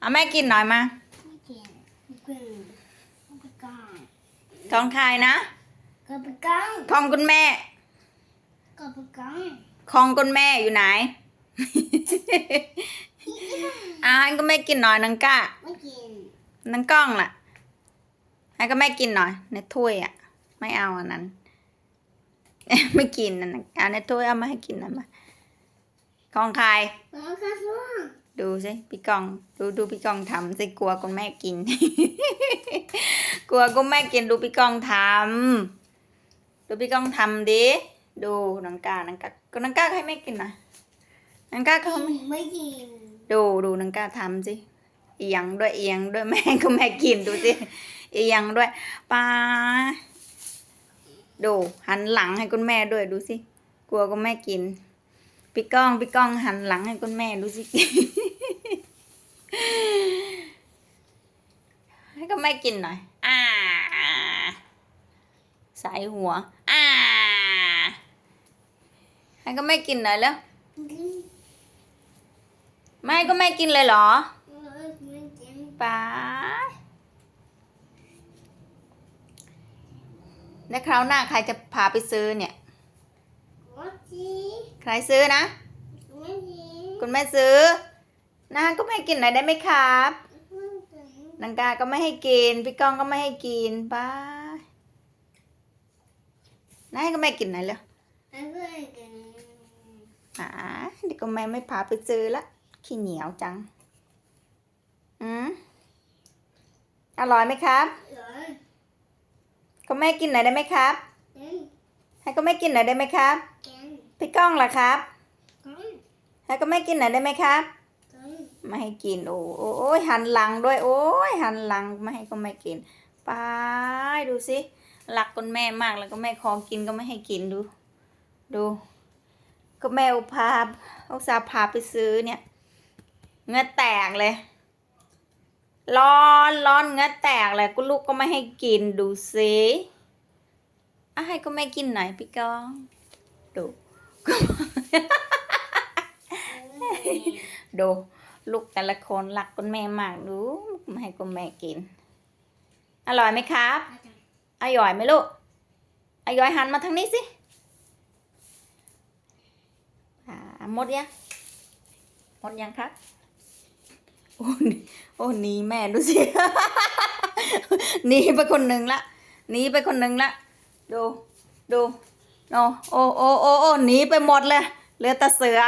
เอาแม่กินหน่อยมาไม่กินไม่กินก็ไปกางของใครนะ ก็ไปกางของคุณแม่ ก็ไปกางของคุณแม่อยู่ไหน อาให้ก็แม่กินหน่อยนังก้าไม่กินนังกล้องล่ะ ให้ก็แม่กินหน่อย ในถ้วยอะ ไม่เอาอันนั้น ไม่กินนั่นน่ะเอาในถ้วยเอามาให้กินนะมาของใคร แล้วก็ช่วง ดูสิพี่กอง ดูดูพี่กองทำสิกลัวคุณแม่กิน กลัวคุณแม่กินดูพี่กองทำดูพี่กองทำดิดูนังกานังกาก็นังกาให้แม่กินหน่อยนังกาเขาไม่ไม่กินดูดูนังกาทำสิเอียงด้วยเอียงด้วยแม่ก็แม่กินดูสิเอียงด้วยปลาดูหันหลังให้คุณแม่ด้วยดูสิกลัวคุณแม่กินพี่ก้องพี่ก้องหันหลังให้คุณแม่ดูสิ ให้ก็แม่กินหน่อย อ่า สายหัว อ่า ให้ก็แม่กินหน่อยแล้วกินไม่ให้ก็แม่กินเลยเหรอไม่กินป้าแล้วคราวหน้าใครจะพาไปซื้อเนี่ยไม่กินใครซื้อนะไม่กินคุณแม่ซื้อนะก็ไม่ให้กินหน่อยได้ไหมครับ นังกาก็ไม่ให้กิน พี่ก้องก็ไม่ให้กินป้านะให้ก็แม่กินหน่อยเลยไม่กินอ่าเดี๋ยวก็แม่ไม่พาไปซื้อละขี้เหนียวจัง อืมอร่อยไหมครับเลยก็แม่กินหน่อยได้ไหมครับกินให้ก็แม่กินหน่อยได้ไหมครับกินพี่ก้องล่ะครับกินให้ก็แม่กินหน่อยได้ไหมครับกิน ไม่ให้กินโอ้โอ้ยหันหลังด้วย โอ้ยหันหลังไม่ให้ก็ไม่กินไปดูสิรักคุณแม่มากแล้วก็แม่ขอกินก็ไม่ให้กินดู ดู ก็แม่อุพาอุตสาพาไปซื้อเนี่ยเงื้อแตกเลย ร้อนร้อนเงื้อแตกเลยกูลูกก็ไม่ให้กินดูสิอะให้ก็แม่กินหน่อยพี่ก้องดูดู ลูกแต่ละคนรักคุณแม่มากดูไม่ให้คุณแม่กิน อร่อยไหมครับ อร่อยไหมลูกอร่อยหันมาทางนี้สิหมดยังหมดยังครับโอ้นีโอ้หนีแม่ดูสิหนีไปคนหนึ่งละหนีไปคนหนึ่งละดูดูโอ้โอ้โอ้โอ้หนีไปหมดเลยเหลือแต่เสือ